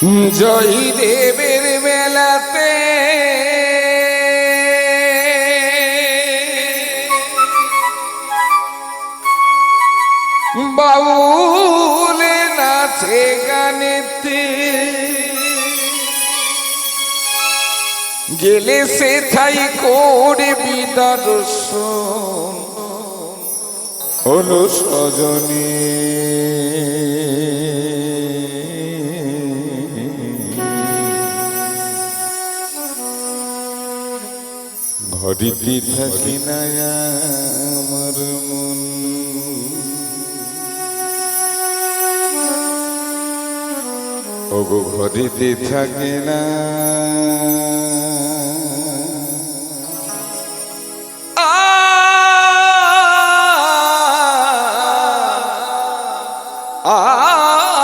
জয় দেবের বেলাতে বাউলে নাচে গানেতে। গেলে সে থাই করবি দর্শন হলো সজনী ঘরিতে থাকি না আমার মন। ওগো ঘরিতে থাকে না। আমারে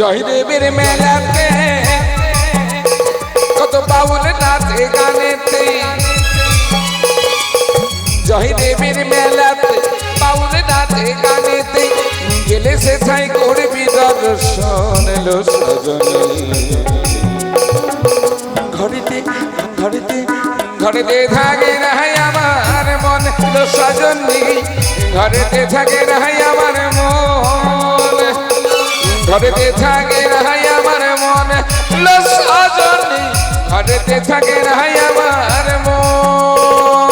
জয়দেবের মেলাতে কত বাউল নাচে গানেতে। জয়দেবের মেলাতে বাউল নাচে গানেতে গেলে সে ছাই করবি দর্শন এলো সজনী। ঘরেতে ঘরেতে ঘরেতে থাকে রাহাই আমার মন এলো সজনী। ঘরেতে থাকে রাহাই ঘরেতে থাকে রাহাই আমার মনে। এলো সজনী ঘরেতে থাকে রাহাই আমার মন।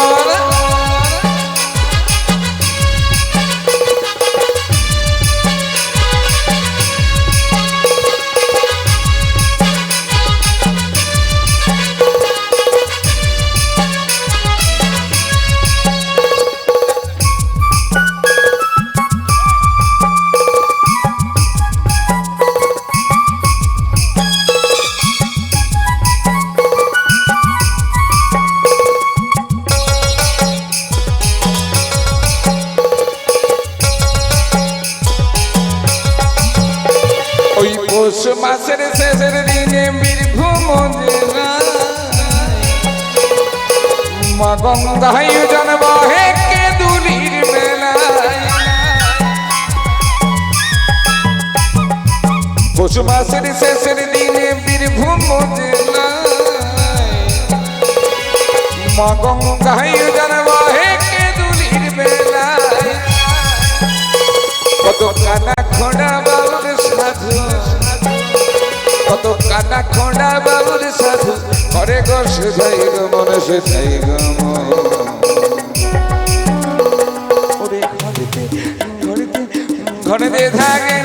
পৌষ মাসের শেষের দিনে বীরভূম জেলায়। মা গঙ্গায় জন্ম হে দুলির মেলায় পৌষ মাসের শেষের দিনে বীরভূম জেলায়। জন্ম কানা খোঁড়া বাবুর সাধু ঘরে গো সেটাই গো মনে সেটাই গো মন। ঘরেতে ঘরেতে থাকে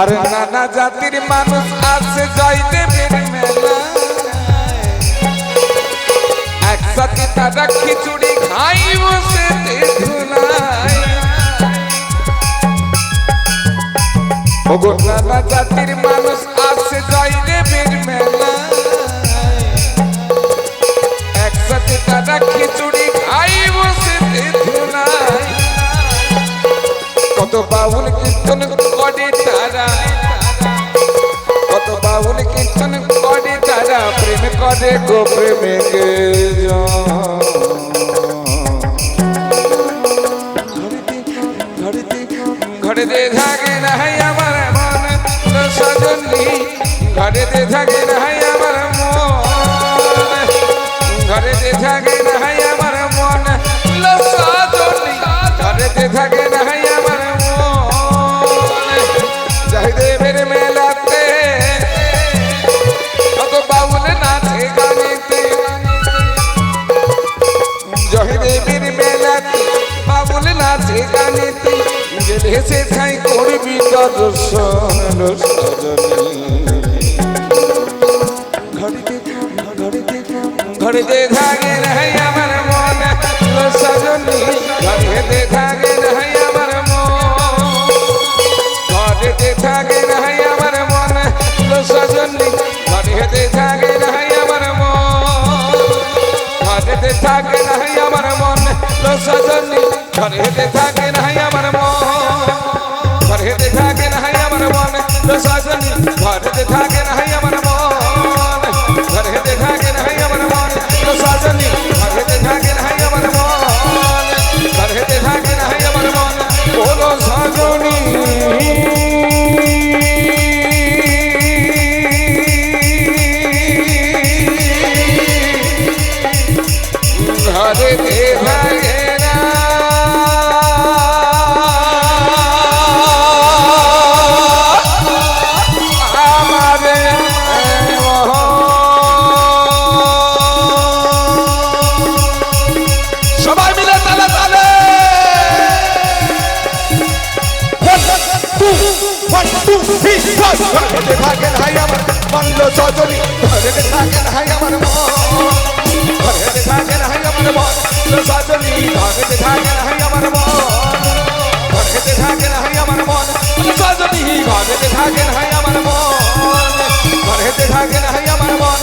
আর নানা জাতির মানুষ আছে যাইতে একসাথে তারা খিচুড়ি খাই বসে নানা জাতির মানুষ আছে জয়দেবের মেলা একসাথে তারা খিচুড়ি খাই বসে কত বাউল কীর্তন করে গো প্রেমিকে ঘরেতে থাকে না হাই আমার মন সজনী। ঘরেতে থাকে না হাই আমার মন, ঘরেতে থাকে না হাই আমার মন সজনী। ঘরেতে থাকে না হাই নাচে গানেতে গেলে ঠাই করবি দর্শন ঘরে দেখা ঘরে দেখা ঘরে দেখা মন সজনী সজনী ঘরেতে ঘরেতে থাকেন হাই আমার মন্দ সজনী ঘরেতে থাকেন হাই আমার মন ঘরেতে থাকে না হাই আমার মন সজনী ঘরেতে থাকে না হাই আমার মন ঘরেতে থাকে না হাই আমার মন সজনী ঘরেতে থাকে না হাই আমার মন ঘরেতে থাকে হাই মন